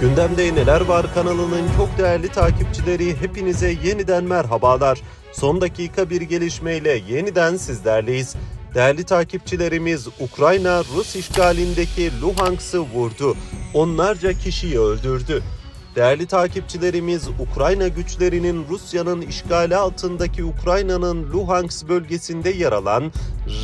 Gündemde Neler Var kanalının çok değerli takipçileri hepinize yeniden merhabalar. Son dakika bir gelişmeyle yeniden sizlerleyiz. Değerli takipçilerimiz Ukrayna Rus işgalindeki Luhansk'ı vurdu. Onlarca kişiyi öldürdü. Değerli takipçilerimiz Ukrayna güçlerinin Rusya'nın işgali altındaki Ukrayna'nın Luhansk bölgesinde yer alan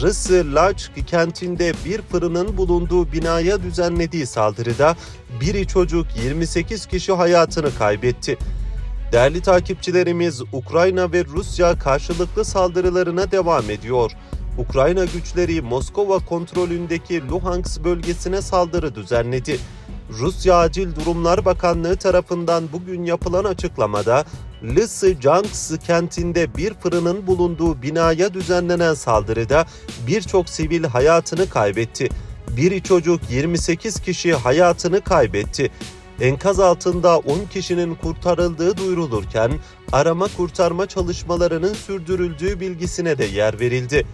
Rısılaçk kentinde bir fırının bulunduğu binaya düzenlediği saldırıda biri çocuk 28 kişi hayatını kaybetti. Değerli takipçilerimiz Ukrayna ve Rusya karşılıklı saldırılarına devam ediyor. Ukrayna güçleri Moskova kontrolündeki Luhansk bölgesine saldırı düzenledi. Rusya Acil Durumlar Bakanlığı tarafından bugün yapılan açıklamada Lysychansk kentinde bir fırının bulunduğu binaya düzenlenen saldırıda birçok sivil hayatını kaybetti. Biri çocuk 28 kişi hayatını kaybetti. Enkaz altında 10 kişinin kurtarıldığı duyurulurken arama kurtarma çalışmalarının sürdürüldüğü bilgisine de yer verildi.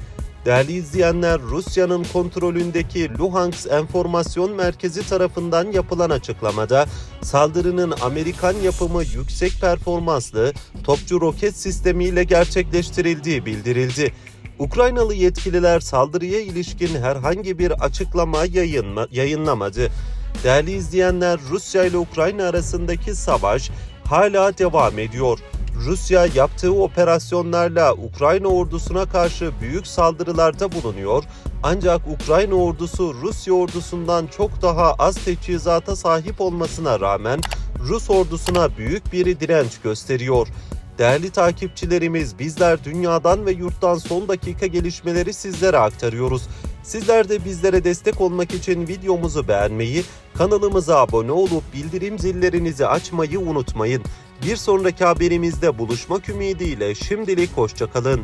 Değerli izleyenler, Rusya'nın kontrolündeki Luhansk Enformasyon Merkezi tarafından yapılan açıklamada saldırının Amerikan yapımı yüksek performanslı topçu roket sistemiyle gerçekleştirildiği bildirildi. Ukraynalı yetkililer saldırıya ilişkin herhangi bir açıklama yayınma, yayınlamadı. Değerli izleyenler, Rusya ile Ukrayna arasındaki savaş hala devam ediyor. Rusya yaptığı operasyonlarla Ukrayna ordusuna karşı büyük saldırılarda bulunuyor. Ancak Ukrayna ordusu Rusya ordusundan çok daha az teçhizata sahip olmasına rağmen Rus ordusuna büyük bir direnç gösteriyor. Değerli takipçilerimiz bizler dünyadan ve yurttan son dakika gelişmeleri sizlere aktarıyoruz. Sizler de bizlere destek olmak için videomuzu beğenmeyi, kanalımıza abone olup bildirim zillerinizi açmayı unutmayın. Bir sonraki haberimizde buluşmak ümidiyle şimdilik hoşçakalın.